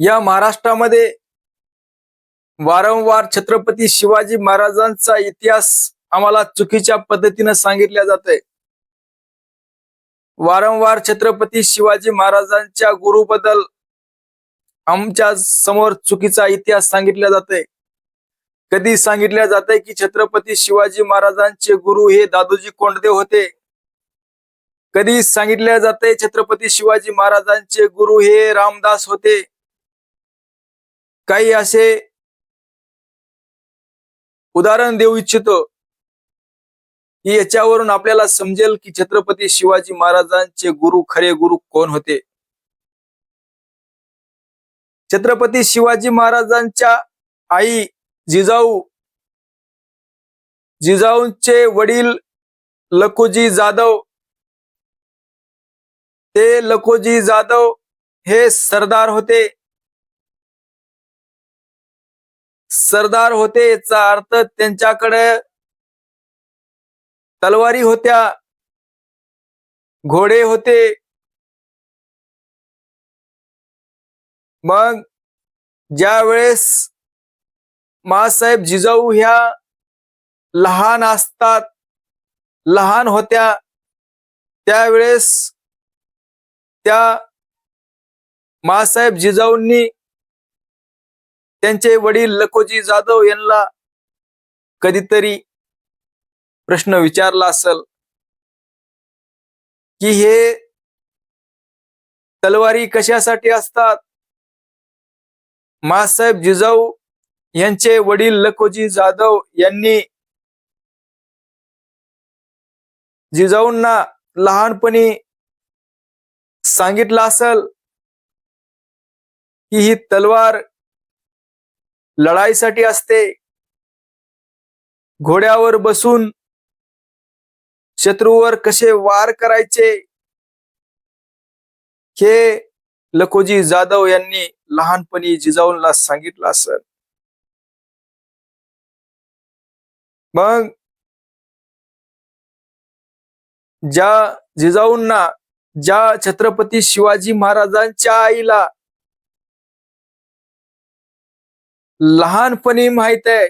या महाराष्ट्रामध्ये वारंवार छत्रपती शिवाजी महाराजांचा इतिहास आम्हाला चुकीच्या पद्धतीनं सांगितल्या जाते वारंवार छत्रपती शिवाजी महाराजांच्या गुरुबद्दल आमच्यासमोर चुकीचा इतिहास सांगितला जातोय. कधी सांगितल्या जाते की छत्रपती शिवाजी महाराजांचे गुरु हे दादोजी कोंडदेव होते? कधी सांगितल्या जाते छत्रपती शिवाजी महाराजांचे गुरु हे रामदास होते? काही असे उदाहरण देऊ इच्छितो की याच्यावरून आपल्याला समजेल की छत्रपती शिवाजी महाराजांचे गुरु खरे गुरु कोण होते? छत्रपती शिवाजी महाराजांच्या आई जिजाऊ जिजाऊंचे वडील लखोजी जाधव ते लखोजी जाधव हे सरदार होते. सरदार होते याचा अर्थ त्यांच्याकडे तलवारी होत्या घोडे होते. मग ज्या वेळेस मासाहेब जिजाऊ ह्या लहान असतात लहान होत्या त्यावेळेस त्या मासाहेब जिजाऊंनी त्यांचे वडील लखोजी जाधव यांना कधीतरी प्रश्न विचारला असेल की हे तलवारी कशासाठी असतात? मासाहेब जिजाऊ यांचे वडील लखोजी जाधव यांनी जिजाऊंना लहानपणी सांगितलं असेल की ही तलवार लढाईसाठी असते. घोड्यावर बसून शत्रूवर कसे वार करायचे? हे लखोजी जाधव यांनी लहानपणी जिजाऊंला सांगितलं असत मग ज्या जिजाऊंना ज्या छत्रपती शिवाजी महाराजांच्या आईला लहानपणी माहीत आहे.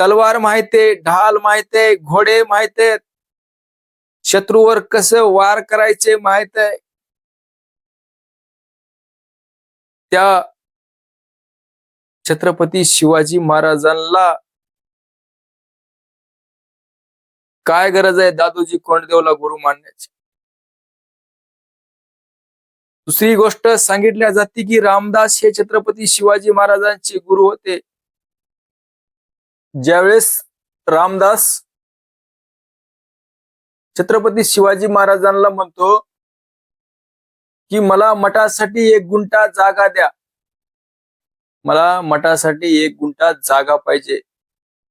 तलवार माहीत ढाल माहीत आहे घोडे माहीत आहेत. शत्रूवर कस वार करायचे माहीत आहे. त्या छत्रपती शिवाजी महाराजांना काय गरज आहे दादोजी कोंडदेवला गुरु मानण्याची? दुसरी गोष्ट सांगितल्या जाते की रामदास हे छत्रपती शिवाजी महाराजांचे गुरु होते. ज्यावेळेस रामदास छत्रपती शिवाजी महाराजांना म्हणतो की मला मठासाठी एक गुंठा जागा द्या. मला मठासाठी एक गुंठा जागा पाहिजे.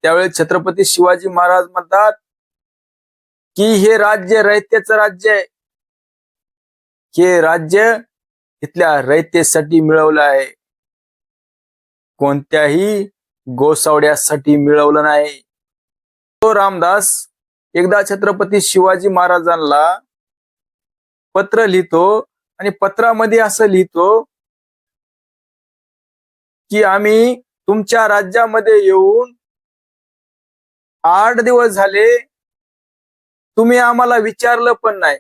त्यावेळेस छत्रपती शिवाजी महाराज म्हणतात की हे राज्य रयतेच राज्य आहे. हे राज्य इथल्या रयतेसाठी मिळवलं आहे. कोणत्याही गोसावड्यासाठी मिळवलं नाही. तो रामदास एकदा छत्रपती शिवाजी महाराजांना पत्र लिहितो आणि पत्रामध्ये असं लिहितो की आम्ही तुमच्या राज्यामध्ये येऊन आठ दिवस झाले तुम्ही आम्हाला विचारलं पण नाही.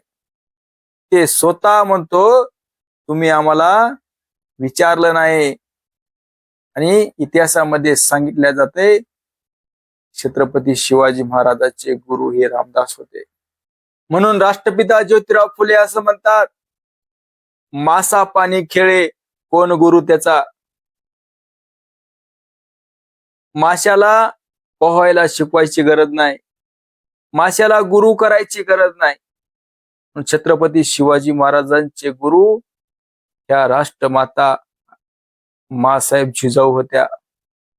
ते स्वतः म्हणतो तुम्ही आम्हाला विचारलं नाही. आणि इतिहासामध्ये सांगितल्या जाते छत्रपती शिवाजी महाराजांचे गुरु हे रामदास होते. म्हणून राष्ट्रपिता ज्योतिराव फुले असं म्हणतात मासा पाणी खेळे कोण गुरु त्याचा? माशाला पोहायला शिकवायची गरज नाही. माशाला गुरु करायची गरज नाही. छत्रपती शिवाजी महाराजांचे गुरु ह्या राष्ट्रमाता मासाहेब जिजाऊ होत्या.